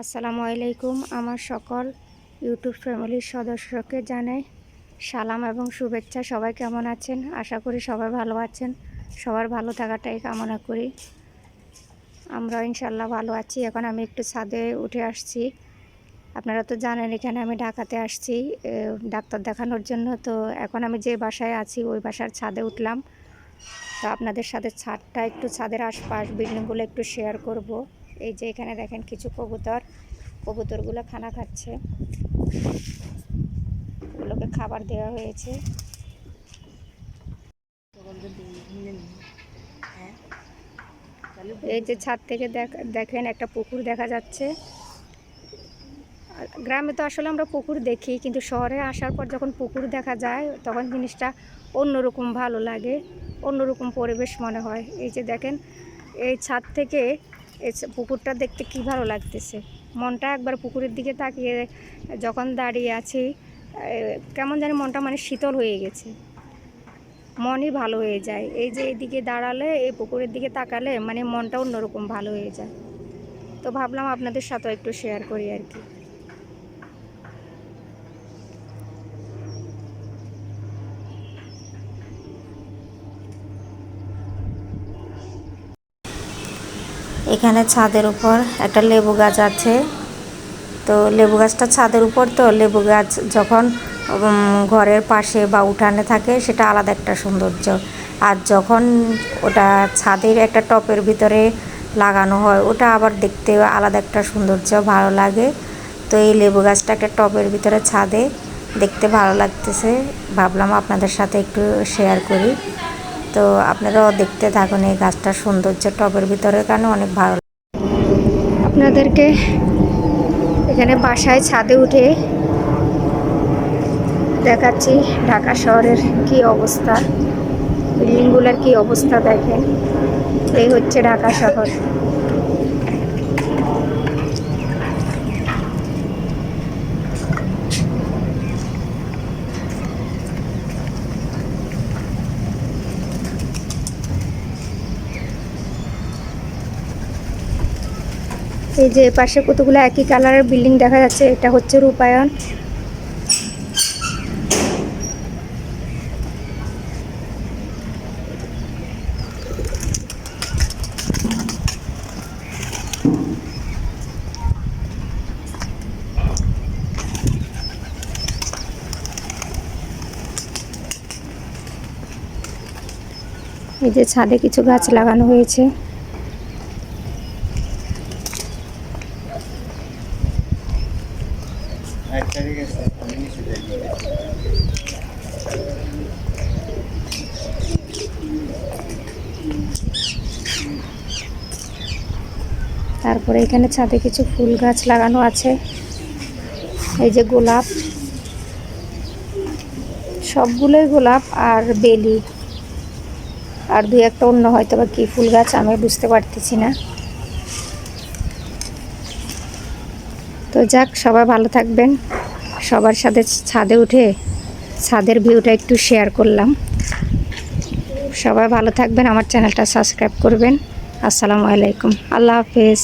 আসসালামু আলাইকুম। আমার সকল ইউটিউব ফ্যামিলির সদস্যকে জানাই সালাম এবং শুভেচ্ছা। সবাই কেমন আছেন? আশা করি সবাই ভালো আছেন। সবার ভালো থাকাটাই কামনা করি। আমরা ইনশাল্লাহ ভালো আছি। এখন আমি একটু ছাদে উঠে আসছি। আপনারা তো জানেন, এখানে আমি ঢাকাতে আসছি ডাক্তার দেখানোর জন্য। তো এখন আমি যে বাসায় আছি, ওই বাসার ছাদে উঠলাম। তো আপনাদের সাথে ছাদটা একটু ছাদের আশপাশ বিল্ডিংগুলো একটু শেয়ার করব। এই যে এখানে দেখেন কিছু কবুতর। কবুতরগুলো খানা খাচ্ছে। ওগুলোকে খাবার দেওয়া হয়েছে। এই যে ছাদ থেকে দেখ- দেখেন একটা পুকুর দেখা যাচ্ছে। গ্রামে তো আসলে আমরা পুকুর দেখি, কিন্তু শহরে আসার পর যখন পুকুর দেখা যায়, তখন জিনিসটা অন্যরকম ভালো লাগে, অন্যরকম পরিবেশ মনে হয়। এই যে দেখেন, এই ছাদ থেকে পুকুরটা দেখতে কি ভালো লাগতেছে? মনটা একবার পুকুরের দিকে তাকিয়ে যখন দাঁড়িয়ে আছি কেমন জানি মনটা মানে শীতল হয়ে গেছে। মনই ভালো হয়ে যায়। এই যে এইদিকে দাঁড়ালে, এই পুকুরের দিকে তাকালে মানে মনটা অন্যরকম ভালো হয়ে যায়। তো ভাবলাম আপনাদের সাথেও একটু শেয়ার করি আর কি। এখানে ছাদের উপর একটা লেবু গাছ আছে। তো লেবু গাছটা ছাদের উপর, তো লেবু গাছ যখন ঘরের পাশে বা উঠানে থাকে, সেটা আলাদা একটা সৌন্দর্য। আর যখন ওটা ছাদের একটা টপের ভিতরে লাগানো হয়, ওটা আবার দেখতে আলাদা একটা সৌন্দর্য, ভালো লাগে। তো এই লেবু গাছটা একটা টবের ভিতরে ছাদে, দেখতে ভালো লাগতেছে। ভাবলাম আপনাদের সাথে একটু শেয়ার করি। তো আপনারাও দেখতে থাকুন এই গাছটার সৌন্দর্য টবের ভিতরে, কারণে অনেক ভালো আপনাদেরকে এখানে বাসায় ছাদে উঠে দেখাচ্ছি ঢাকা শহরের কি অবস্থা, বিল্ডিংগুলোর কি অবস্থা দেখেন। এই হচ্ছে ঢাকা শহর। এই যে পাশে কতগুলো একই কালারের বিল্ডিং দেখা যাচ্ছে, এটা হচ্ছে রূপায়ণ। এই যে ছাদে কিছু গাছ লাগানো হয়েছে। তারপরে এখানে ছাদে কিছু ফুল গাছ লাগানো আছে। এই যে গোলাপ। সবগুলোই গোলাপ আর বেলি। আর দুই একটা অন্য হয়তো বা কী ফুল গাছ, আমি বুঝতে পারতেছি না। তো যাক, সবাই ভালো থাকবেন। সবার সাথে ছাদে উঠে ছাদের ভিউটা একটু শেয়ার করলাম। সবাই ভালো থাকবেন, আমার চ্যানেলটা সাবস্ক্রাইব করবেন। আসসালামু আলাইকুম। আল্লাহ হাফেজ।